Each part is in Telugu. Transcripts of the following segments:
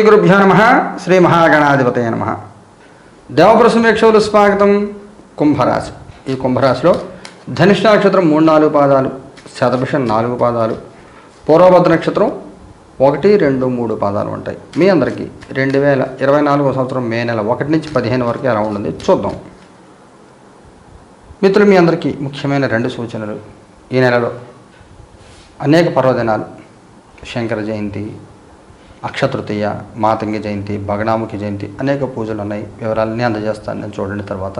శ్రీగురుభ్యో నమ శ్రీ మహాగణాధిపతయ నమ. దేవప్రసమేక్షలు స్వాగతం కుంభరాశి. ఈ కుంభరాశిలో ధనిష్ట నక్షత్రం మూడు నాలుగు పాదాలు శతభిషం నాలుగు పాదాలు పూర్వభద్ర నక్షత్రం ఒకటి రెండు మూడు పాదాలు ఉంటాయి. మీ అందరికీ రెండు వేల ఇరవై నాలుగో సంవత్సరం మే నెల ఒకటి నుంచి పదిహేను వరకు ఎలా ఉంటుంది చూద్దాం. మిత్రులు మీ అందరికీ ముఖ్యమైన రెండు సూచనలు. ఈ నెలలో అనేక పర్వదినాలు శంకర జయంతి అక్షతృతీయ మాతంగి జయంతి భగనాముఖి జయంతి అనేక పూజలు ఉన్నాయి. వివరాలన్నీ అందజేస్తాను నేను చూడండి తర్వాత.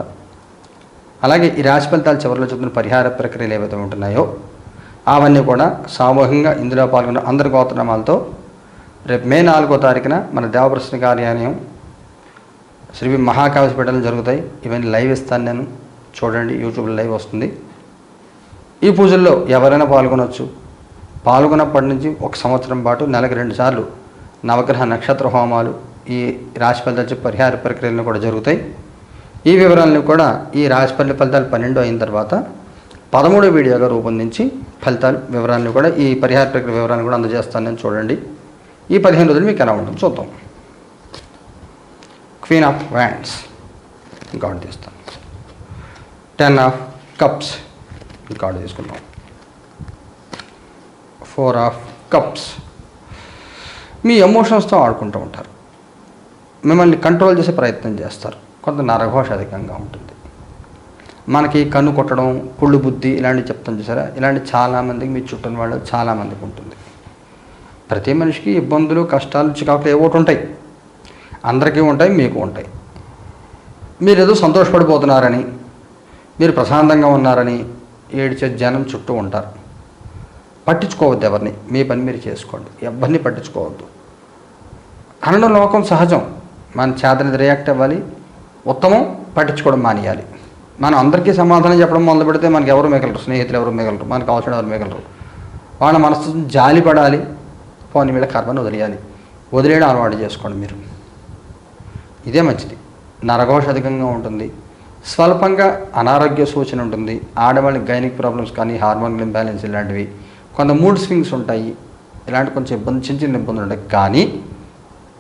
అలాగే ఈ రాశి ఫలితాలు చివరిలో చెప్తున్న పరిహార ప్రక్రియలు ఏవైతే ఉంటున్నాయో అవన్నీ కూడా సామూహికంగా ఇందులో పాల్గొన్న అందరి గోత్రనామాలతో రేపు మే నాలుగో తారీఖున మన దేవప్రశ్న కార్యాలయం శ్రీ మహాకావ్య పీఠాలు జరుగుతాయి. ఇవన్నీ లైవ్ ఇస్తాను నేను. చూడండి యూట్యూబ్లో లైవ్ వస్తుంది. ఈ పూజల్లో ఎవరైనా పాల్గొనవచ్చు పాల్గొన్నప్పటి నుంచి ఒక సంవత్సరం పాటు నెలకు రెండు సార్లు నవగ్రహ నక్షత్ర హోమాలు ఈ రాశి ఫలితాలు పరిహార ప్రక్రియలను కూడా జరుగుతాయి. ఈ వివరాలను కూడా ఈ రాశి ఫలితాలు పన్నెండు అయిన తర్వాత పదమూడో వీడియోగా రూపొందించి ఫలితాలు వివరాలను కూడా ఈ పరిహార ప్రక్రియ వివరాలను కూడా అందజేస్తాను. నేను చూడండి. ఈ పదిహేను రోజులు మీకు ఎలా ఉంటుంది చూద్దాం. క్వీన్ ఆఫ్ వ్యాండ్స్ ఇంకోటి తీస్తాను. టెన్ ఆఫ్ కప్స్ ఇంకోటి తీసుకుందాం. ఫోర్ ఆఫ్ కప్స్ మీ ఎమోషన్స్తో ఆడుకుంటూ ఉంటారు. మిమ్మల్ని కంట్రోల్ చేసే ప్రయత్నం చేస్తారు. కొంత నరఘోష అధికంగా ఉంటుంది. మనకి కన్ను కొట్టడం కుళ్ళు బుద్ధి ఇలాంటివి చెప్తాం చూసారా? ఇలాంటి చాలామందికి మీ చుట్టూ వాళ్ళు చాలామందికి ఉంటుంది. ప్రతి మనిషికి ఇబ్బందులు కష్టాలు చికాకులు ఏవోటి ఉంటాయి. అందరికీ ఉంటాయి మీకు ఉంటాయి. మీరు ఏదో సంతోషపడిపోతున్నారని మీరు ప్రశాంతంగా ఉన్నారని ఏడిచే జనం చుట్టూ ఉంటారు. పట్టించుకోవద్దు ఎవరిని. మీ పని మీరు చేసుకోండి. ఎవరిని పట్టించుకోవద్దు. అనడం లోకం సహజం. మన చేతని రియాక్ట్ అవ్వాలి. ఉత్తమం పట్టించుకోవడం మానేయాలి. మనం అందరికీ సమాధానం చెప్పడం మొదలు పెడితే మనకి ఎవరు మిగలరు? స్నేహితులు ఎవరు మిగలరు? మనకు కావాల్సిన ఎవరు మిగలరు. వాళ్ళ మనసు జాలి పడాలి. పోని మీద కర్మను వదిలేయాలి. వదిలేయడం అలవాటు చేసుకోండి మీరు. ఇదే మంచిది. నరఘోష అధికంగా ఉంటుంది. స్వల్పంగా అనారోగ్య సూచన ఉంటుంది. ఆడవాళ్ళకి గైనిక్ ప్రాబ్లమ్స్ కానీ హార్మోన్ ఇంబ్యాలెన్స్ ఇలాంటివి. కొంత మూడ్ స్వింగ్స్ ఉంటాయి. ఇలాంటి కొంచెం ఇబ్బంది చిన్న చిన్న ఇబ్బందులు ఉంటాయి. కానీ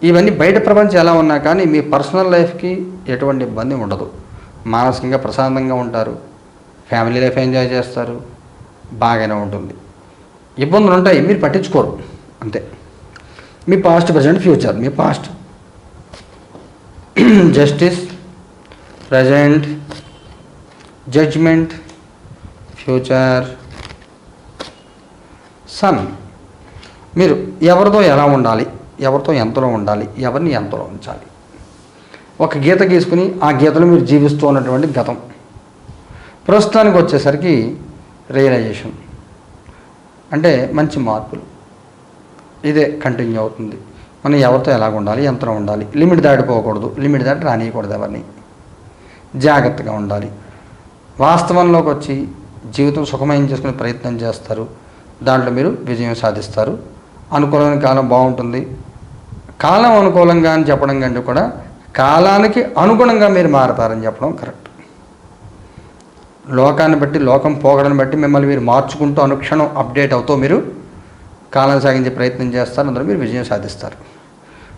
ఇవన్నీ బయట ప్రపంచం ఎలా ఉన్నా కానీ మీ పర్సనల్ లైఫ్కి ఎటువంటి ఇబ్బంది ఉండదు. మానసికంగా ప్రశాంతంగా ఉంటారు. ఫ్యామిలీ లైఫ్ ఎంజాయ్ చేస్తారు. బాగానే ఉంటుంది. ఇబ్బందులు ఉంటాయి. మీరు పట్టించుకోరు. అంతే. మీ పాస్ట్ ప్రజెంట్ ఫ్యూచర్ మీ past justice present judgement future sun. మీరు ఎవరితో ఎలా ఉండాలి ఎవరితో ఎంతలో ఉండాలి ఎవరిని ఎంతలో ఉంచాలి? ఒక గీత గీసుకుని ఆ గీతలో మీరు జీవిస్తూ ఉన్నటువంటి గతం. ప్రస్తుతానికి వచ్చేసరికి రియలైజేషన్ అంటే మంచి మార్పులు. ఇదే కంటిన్యూ అవుతుంది. మనం ఎవరితో ఎలాగ ఉండాలి ఎంతలో ఉండాలి? లిమిట్ దాటిపోకూడదు. లిమిట్ దాటి రానియకూడదు ఎవరిని. జాగ్రత్తగా ఉండాలి. వాస్తవంలోకి వచ్చి జీవితం సుఖమయం చేసుకునే ప్రయత్నం చేస్తారు. దాంట్లో మీరు విజయం సాధిస్తారు. అనుకూలమైన కాలం బాగుంటుంది. కాలం అనుకూలంగా అని చెప్పడం కంటే కూడా కాలానికి అనుగుణంగా మీరు మారతారని చెప్పడం కరెక్ట్. లోకాన్ని బట్టి లోకం పోగడని బట్టి మిమ్మల్ని మీరు మార్చుకుంటూ అనుక్షణం అప్డేట్ అవుతూ మీరు కాలం సాగించే ప్రయత్నం చేస్తారు. అందులో మీరు విజయం సాధిస్తారు.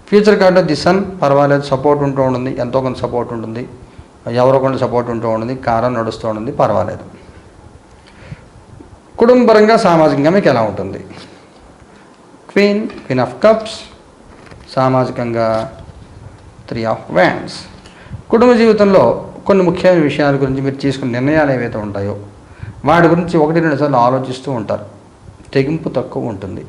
ఫ్యూచర్ కార్డు ది సన్ పర్వాలేదు సపోర్ట్ ఉంటూ ఉంటుంది. ఎంతో కొంత సపోర్ట్ ఉంటుంది. ఎవరో కొంత సపోర్ట్ ఉంటూ ఉంటుంది. కారం నడుస్తూ ఉంటుంది. పర్వాలేదు. కుటుంబపరంగా సామాజికంగా మీకు ఎలా ఉంటుంది? క్వీన్ క్వీన్ ఆఫ్ కప్స్ సామాజికంగా త్రీ ఆఫ్ వ్యాండ్స్ కుటుంబ జీవితంలో కొన్ని ముఖ్యమైన విషయాల గురించి మీరు తీసుకున్న నిర్ణయాలు ఏవైతే ఉంటాయో వాటి గురించి ఒకటి రెండు సార్లు ఆలోచిస్తూ ఉంటారు. తెగింపు తక్కువ ఉంటుంది.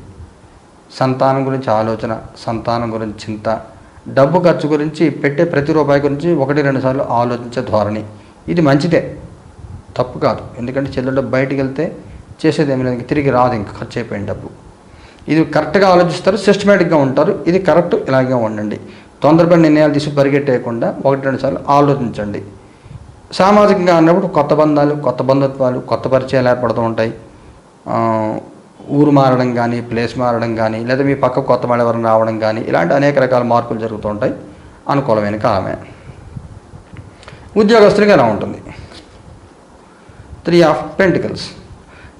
సంతానం గురించి ఆలోచన సంతానం గురించి చింత డబ్బు ఖర్చు గురించి పెట్టే ప్రతి రూపాయి గురించి ఒకటి రెండు సార్లు ఆలోచించే ధోరణి. ఇది మంచిదే. తప్పు కాదు. ఎందుకంటే చెల్లెళ్ళు బయటికి వెళ్తే చేసేది ఏమి లేదు తిరిగి రాదు ఇంకా ఖర్చు అయిపోయిన డబ్బు. ఇది కరెక్ట్గా ఆలోచిస్తారు సిస్టమేటిక్గా ఉంటారు ఇది కరెక్ట్ ఇలాగే ఉండండి. తొందరపడి నిర్ణయాలు తీసి పరిగెట్టేయకుండా ఒకటి రెండు సార్లు ఆలోచించండి. సామాజికంగా అన్నప్పుడు కొత్త బంధాలు కొత్త బంధుత్వాలు కొత్త పరిచయాలు ఏర్పడుతూ ఉంటాయి. ఊరు మారడం కానీ ప్లేస్ మారడం కానీ లేదా మీ పక్క కొత్త వాళ్ళు ఎవరైనా రావడం కానీ ఇలాంటి అనేక రకాల మార్పులు జరుగుతూ ఉంటాయి. అనుకూలమైన కాలమే. ఉద్యోగస్తులకి ఎలా ఉంటుంది? త్రీ ఆఫ్ పెంటికల్స్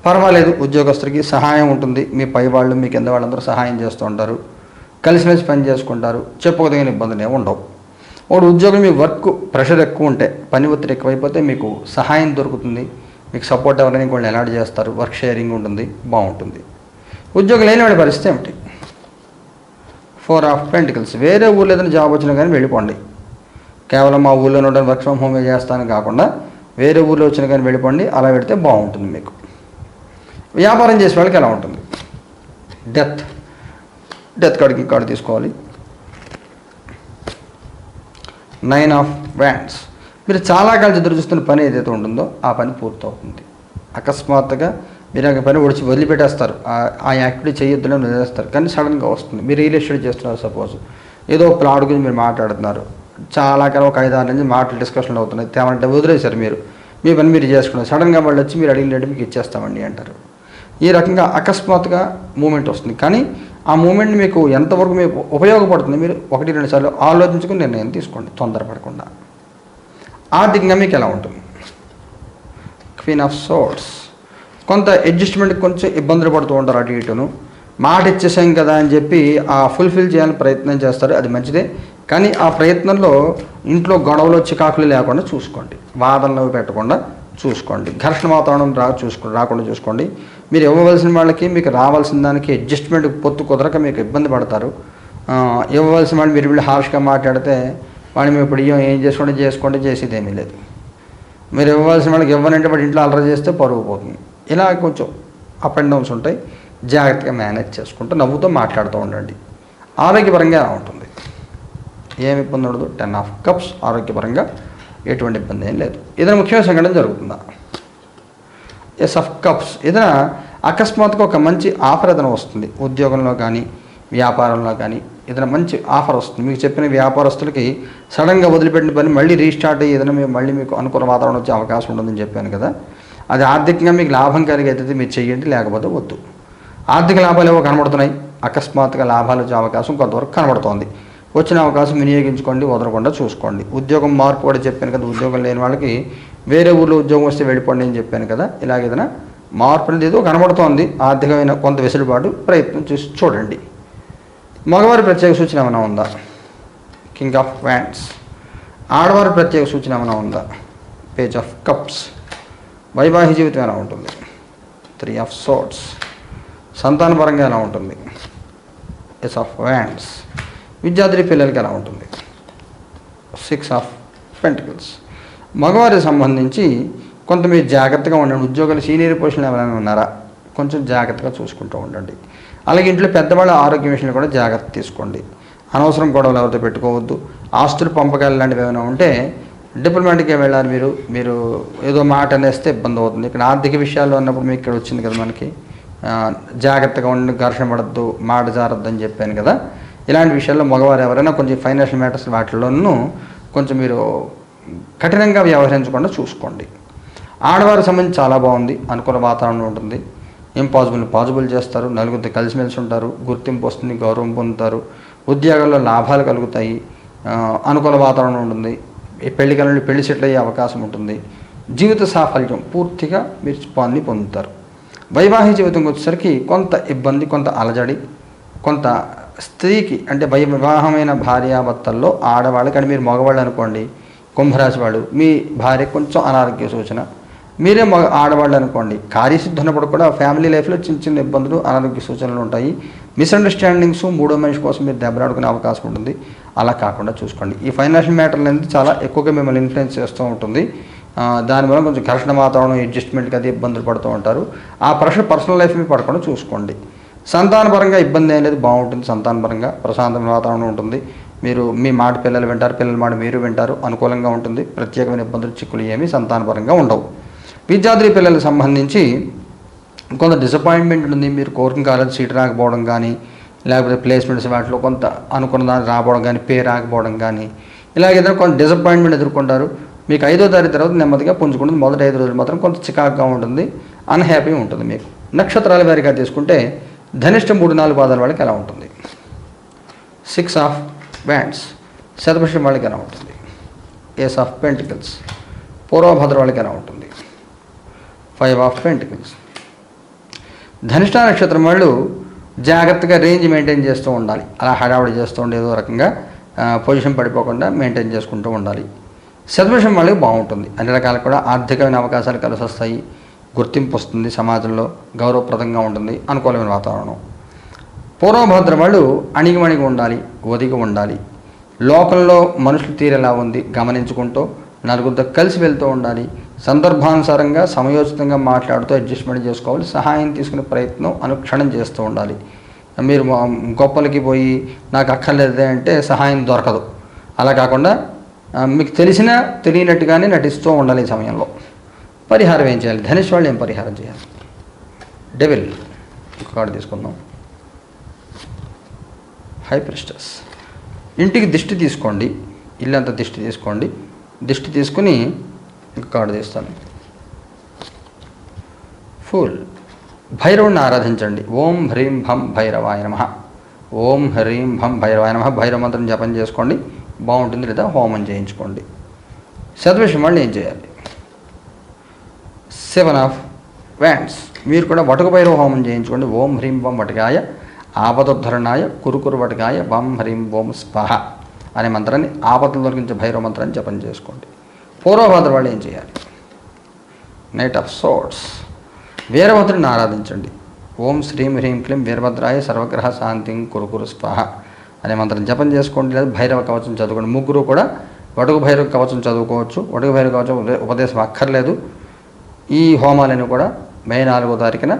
పర్వాలేదు ఉద్యోగస్తుడికి సహాయం ఉంటుంది. మీ పై వాళ్ళు మీ కింద వాళ్ళందరూ సహాయం చేస్తూ ఉంటారు. కలిసిమెలిసి పని చేసుకుంటారు. చెప్పుకోదగిన ఇబ్బందులు ఉండవు. ఒకటి ఉద్యోగం మీ వర్క్ ప్రెషర్ ఎక్కువ ఉంటే పని ఒత్తిడి ఎక్కువైపోతే మీకు సహాయం దొరుకుతుంది. మీకు సపోర్ట్ ఎవరైనా వాళ్ళు ఎలాడ్ చేస్తారు. వర్క్ షేరింగ్ ఉంటుంది బాగుంటుంది. ఉద్యోగం లేని వాడి పరిస్థితి ఏమిటి? ఫోర్ ఆఫ్ పెంటికల్స్ వేరే ఊళ్ళో ఏదైనా జాబ్ వచ్చినా కానీ వెళ్ళిపోండి. కేవలం మా ఊళ్ళో ఉండడం వర్క్ ఫ్రమ్ హోమే చేస్తాను కాకుండా వేరే ఊళ్ళో వచ్చినా కానీ వెళ్ళిపోండి. అలా పెడితే బాగుంటుంది మీకు. వ్యాపారం చేసే వాళ్ళకి ఎలా ఉంటుంది? డెత్ డెత్ కార్డుకి కార్డు తీసుకోవాలి. నైన్ ఆఫ్ వ్యాండ్స్ మీరు చాలా కాలం ఎదురు చూస్తున్న పని ఏదైతే ఉంటుందో ఆ పని పూర్తవుతుంది. అకస్మాత్తుగా మీరు ఆ పని ఒడిచి వదిలిపెట్టేస్తారు. ఆ- యాక్టివిటీ చేయొద్దులని వదిలేస్తారు. కానీ సడన్గా వస్తుంది. మీరు రియల్ ఎస్టేట్ చేస్తున్నారు సపోజ్. ఏదో ప్లాట్ గురించి మీరు మాట్లాడుతున్నారు. చాలా కాలం ఒక ఐదు ఆరు నుంచి మాటలు డిస్కషన్లు అవుతున్నాయి. తేమంటే వదిలేశారు మీరు. మీ పని మీరు చేసుకున్నారు. సడన్గా మళ్ళీ వచ్చి మీరు అడిగినట్టు మీకు ఇచ్చేస్తామండి అంటారు. ఈ రకంగా అకస్మాత్తుగా మూమెంట్ వస్తుంది. కానీ ఆ మూమెంట్ మీకు ఎంతవరకు మీకు ఉపయోగపడుతుంది మీరు ఒకటి రెండు సార్లు ఆలోచించుకుని నిర్ణయం తీసుకోండి తొందరపడకుండా. ఆర్థికంగా మీకు ఎలా ఉంటుంది? క్వీన్ ఆఫ్ సోర్ట్స్ కొంత అడ్జస్ట్మెంట్ కొంచెం ఇబ్బందులు పడుతూ ఉంటారు అటు ఇటును. మాట ఇచ్చేసాం కదా అని చెప్పి ఆ ఫుల్ఫిల్ చేయాలని ప్రయత్నం చేస్తారు అది మంచిదే. కానీ ఆ ప్రయత్నంలో ఇంట్లో గొడవలు చికాకులు లేకుండా చూసుకోండి. వాదనలు పెట్టకుండా చూసుకోండి. ఘర్షణ వాతావరణం రా చూసుకో రాకుండా చూసుకోండి. మీరు ఇవ్వవలసిన వాళ్ళకి మీకు రావాల్సిన దానికి అడ్జస్ట్మెంట్ పొత్తు కుదరక మీకు ఇబ్బంది పడతారు. ఇవ్వవలసిన వాళ్ళు మీరు వీళ్ళు హార్ష్గా మాట్లాడితే వాళ్ళు మేము ఇప్పుడు ఇయ్యం, ఏం చేసుకోండి చేసుకోండి చేసేది ఏమీ లేదు. మీరు ఇవ్వాల్సిన వాళ్ళకి ఇవ్వనంటే వాటి ఇంట్లో అలర చేస్తే పరుగు పోతుంది. ఇలా కొంచెం అప్ అండ్ డౌన్స్ ఉంటాయి. జాగ్రత్తగా మేనేజ్ చేసుకుంటూ నవ్వుతూ మాట్లాడుతూ ఉండండి. ఆరోగ్యపరంగా ఎలా ఉంటుంది. ఏమి ఇబ్బంది ఉండదు. టెన్ ఆఫ్ కప్స్ ఆరోగ్యపరంగా ఎటువంటి ఇబ్బంది ఏం లేదు. ఏదైనా ముఖ్యమైన సంఘటన జరుగుతుందా? ఎస్ ఆఫ్ కప్స్ ఏదైనా అకస్మాత్తుగా ఒక మంచి ఆఫర్ ఏదైనా వస్తుంది. ఉద్యోగంలో కానీ వ్యాపారంలో కానీ ఏదైనా మంచి ఆఫర్ వస్తుంది. మీకు చెప్పిన వ్యాపారస్తులకి సడన్గా వదిలిపెట్టిన పని మళ్ళీ రీస్టార్ట్ అయ్యి ఏదైనా మీ- మళ్ళీ మీకు అనుకూల వాతావరణం వచ్చే అవకాశం ఉంటుందని చెప్పాను కదా. అది ఆర్థికంగా మీకు లాభం కలిగేది మీరు చెయ్యండి లేకపోతే వద్దు. ఆర్థిక లాభాలు ఏవో కనబడుతున్నాయి. అకస్మాత్తుగా లాభాలు వచ్చే అవకాశం కొంతవరకు కనబడుతోంది. వచ్చిన అవకాశం వినియోగించుకోండి వదలకుండా చూసుకోండి. ఉద్యోగం మార్పు కూడా చెప్పాను కదా ఉద్యోగం లేని వాళ్ళకి వేరే ఊళ్ళో ఉద్యోగం వస్తే వెళ్ళిపోండి అని చెప్పాను కదా ఇలాగ ఏదైనా మార్పు అనేది ఏదో కనబడుతోంది. ఆర్థికమైన కొంత వెసులుబాటు ప్రయత్నం చూసి చూడండి. మగవారి ప్రత్యేక సూచన ఏమైనా ఉందా? కింగ్ ఆఫ్ వ్యాండ్స్ ఆడవారి ప్రత్యేక సూచన ఏమైనా ఉందా? పేజ్ ఆఫ్ కప్స్ వైవాహిక జీవితం ఎలా ఉంటుంది? త్రీ ఆఫ్ సోట్స్ సంతానపరంగా ఎలా ఉంటుంది? ఎస్ ఆఫ్ వ్యాండ్స్ విద్యార్థి పిల్లలకి ఎలా ఉంటుంది? సిక్స్ ఆఫ్ పెంటికల్స్ మగవారికి సంబంధించి కొంత మీరు జాగ్రత్తగా ఉండండి. ఉద్యోగాలు సీనియర్ పొజిషన్లు ఎవరైనా ఉన్నారా? కొంచెం జాగ్రత్తగా చూసుకుంటూ ఉండండి. అలాగే ఇంట్లో పెద్దవాళ్ళ ఆరోగ్య విషయంలో కూడా జాగ్రత్త తీసుకోండి. అనవసరం గొడవలు ఎవరితో పెట్టుకోవద్దు. ఆస్తులు పంపకాలు లాంటివి ఏమైనా ఉంటే డిప్లొమాటిక్గా వెళ్ళాలి మీరు. మీరు ఏదో మాట అనేస్తే ఇబ్బంది అవుతుంది. ఇక్కడ ఆర్థిక విషయాల్లో ఉన్నప్పుడు మీకు ఇక్కడ వచ్చింది కదా మనకి. జాగ్రత్తగా ఉండి ఘర్షణ పడద్దు మాట జారద్దు అని చెప్పాను కదా. ఇలాంటి విషయాల్లో మగవారు ఎవరైనా కొంచెం ఫైనాన్షియల్ మ్యాటర్స్ వాటిలోనూ కొంచెం మీరు కఠినంగా వ్యవహరించకుండా చూసుకోండి. ఆడవారి సంబంధించి చాలా బాగుంది. అనుకూల వాతావరణం ఉంటుంది. ఇంపాసిబుల్ని పాజిబుల్ చేస్తారు. నలుగురితో కలిసిమెలిసి ఉంటారు. గుర్తింపు వస్తుంది గౌరవం పొందుతారు. ఉద్యోగాల్లో లాభాలు కలుగుతాయి. అనుకూల వాతావరణం ఉంటుంది. పెళ్ళి కనులు పెళ్ళి సెటిల్ అయ్యే అవకాశం ఉంటుంది. జీవిత సాఫల్యం పూర్తిగా మీరు పాన్ని పొందుతారు. వైవాహిక జీవితం వచ్చేసరికి కొంత ఇబ్బంది కొంత అలజడి కొంత స్త్రీకి అంటే వై వివాహమైన భార్యాభర్తల్లో ఆడవాళ్ళకి అంటే మీరు మగవాళ్ళు అనుకోండి కుంభరాశి వాళ్ళు మీ భార్య కొంచెం అనారోగ్య సూచన. మీరే మగ ఆడవాళ్ళు అనుకోండి. కార్యసిద్ధి ఉన్నప్పుడు కూడా ఫ్యామిలీ లైఫ్లో చిన్న చిన్న ఇబ్బందులు అనారోగ్య సూచనలు ఉంటాయి. మిస్అండర్స్టాండింగ్స్ మూడో మనిషి కోసం మీరు దెబ్బలాడుకునే అవకాశం ఉంటుంది. అలా కాకుండా చూసుకోండి. ఈ ఫైనాన్షియల్ మ్యాటర్ అనేది చాలా ఎక్కువగా మిమ్మల్ని ఇన్ఫ్లుయెన్స్ చేస్తూ ఉంటుంది. దానివల్ల కొంచెం ఘర్షణ వాతావరణం అడ్జస్ట్మెంట్కి అది ఇబ్బందులు పడుతూ ఉంటారు. ఆ ప్రెషర్ పర్సనల్ లైఫ్ మీద పడకుండా చూసుకోండి. సంతానపరంగా ఇబ్బంది అనేది బాగుంటుంది సంతానపరంగా. ప్రశాంతమైన వాతావరణం ఉంటుంది. మీరు మీ మాట పిల్లలు వింటారు పిల్లల మాట మీరు వింటారు అనుకూలంగా ఉంటుంది. ప్రత్యేకమైన ఇబ్బందులు చిక్కులు ఏమీ సంతానపరంగా ఉండవు. విద్యార్థి పిల్లలకు సంబంధించి కొంత డిసప్పాయింట్మెంట్ ఉంది మీరు కోరిక కాలేజ్ సీట్ రాకపోవడం కానీ లేకపోతే ప్లేస్మెంట్స్ వాటిలో కొంత అనుకున్న దాన్ని రాకపోవడం కానీ పే రాకపోవడం కానీ ఇలాగ ఏదైనా కొంత డిసప్పాయింట్మెంట్ ఎదుర్కొంటారు. మీకు ఐదో తారీఖు తర్వాత నెమ్మదిగా పుంజుకుంటుంది. మొదటి ఐదు రోజులు మాత్రం కొంత చికాకుగా ఉంటుంది అన్హ్యాపీ ఉంటుంది మీకు. నక్షత్రాల వారిగా తీసుకుంటే ధనిష్ట మూడు నాలుగు పాదాల వాళ్ళకి ఎలా ఉంటుంది? సిక్స్ ఆఫ్ బ్యాండ్స్ శతభిషం వాళ్ళకి ఎలా ఉంటుంది. ఏస్ ఆఫ్ పెంటికల్స్ పూర్వభద్ర వాళ్ళకి ఎలా ఉంటుంది. Five of pentacles. ధనిష్ట నక్షత్రం వాళ్ళు జాగ్రత్తగా రేంజ్ మెయింటైన్ చేస్తూ ఉండాలి. అలా హడావుడి చేస్తూ ఉండే ఏదో రకంగా పొజిషన్ పడిపోకుండా మెయింటైన్ చేసుకుంటూ ఉండాలి. శతభిషం వాళ్ళకి బాగుంటుంది. అన్ని రకాల కూడా ఆర్థికమైన అవకాశాలు కలిసి వస్తాయి. గుర్తింపు వస్తుంది సమాజంలో. గౌరవప్రదంగా ఉంటుంది. అనుకూలమైన వాతావరణం. పూర్వభద్ర వాళ్ళు అణిగిమణిగి ఉండాలి ఒదిగి ఉండాలి. లోకంలో మనుషులు తీరేలా ఉంది గమనించుకుంటూ నలుగురితో కలిసి వెళ్తూ ఉండాలి. సందర్భానుసారంగా సమయోచితంగా మాట్లాడుతూ అడ్జస్ట్మెంట్ చేసుకోవాలి. సహాయం తీసుకునే ప్రయత్నం అనుక్షణం చేస్తూ ఉండాలి. మీరు గొప్పలకి పోయి నాకు అక్కర్లేదే అంటే సహాయం దొరకదు. అలా కాకుండా మీకు తెలిసినా తెలియనట్టుగానే నటిస్తూ ఉండాలి ఈ సమయంలో. పరిహారం ఏం చేయాలి? ధనుష్ వాళ్ళు ఏం పరిహారం చేయాలి? డెవిల్ ఒక కార్డు తీసుకుందాం. హై ప్రెస్టర్స్ ఇంటికి దిష్టి తీసుకోండి ఇల్లంతా దిష్టి తీసుకోండి. దిష్టి తీసుకుని కార్డు తీస్తాను. ఫుల్. భైరవుని ఆరాధించండి. ఓం హ్రీం భం భైరవాయ నమ. ఓం హ్రీం భం భైరవాయ నమ. భైరవ మంత్రం జపం చేసుకోండి. బాగుంటుంది లేదా హోమం చేయించుకోండి. సద్విషయం వాళ్ళు ఏం చేయాలి? సెవెన్ ఆఫ్ వ్యాండ్స్ మీరు కూడా వటక భైరవ హోమం చేయించుకోండి. ఓం హ్రీం భం వటకాయ ఆపదోద్ధరణాయ కురుకురు వటకాయ బం హ్రీం ఓం స్పహ అనే మంత్రాన్ని ఆపదలు దొరికించే భైరవ మంత్రాన్ని జపం చేసుకోండి. పూర్వభద్ర వాళ్ళు ఏం చేయాలి? నైట్ ఆఫ్ సోట్స్ వీరభద్రుని ఆరాధించండి. ఓం శ్రీం హ్రీం క్లీం వీరభద్రాయ సర్వగ్రహ శాంతిం కురుకురు స్పహ అనే మంత్రం జపం చేసుకోండి. లేదా భైరవ కవచం చదువుకోండి. ముగ్గురు కూడా వడుగు భైరవ కవచం చదువుకోవచ్చు. వడుగు భైరవ కవచం ఉపదేశం అక్కర్లేదు. ఈ హోమాలను కూడా మే నాలుగో తారీఖున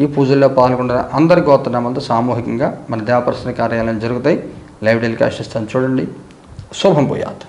ఈ పూజల్లో పాల్గొన్న అందరి గోత్రనామంతో సామూహికంగా మన దేవప్రసన్న కార్యాలయం జరుగుతాయి. లైవ్ టెలికాస్ట్ ఇస్తాను చూడండి. శుభం పోయాత్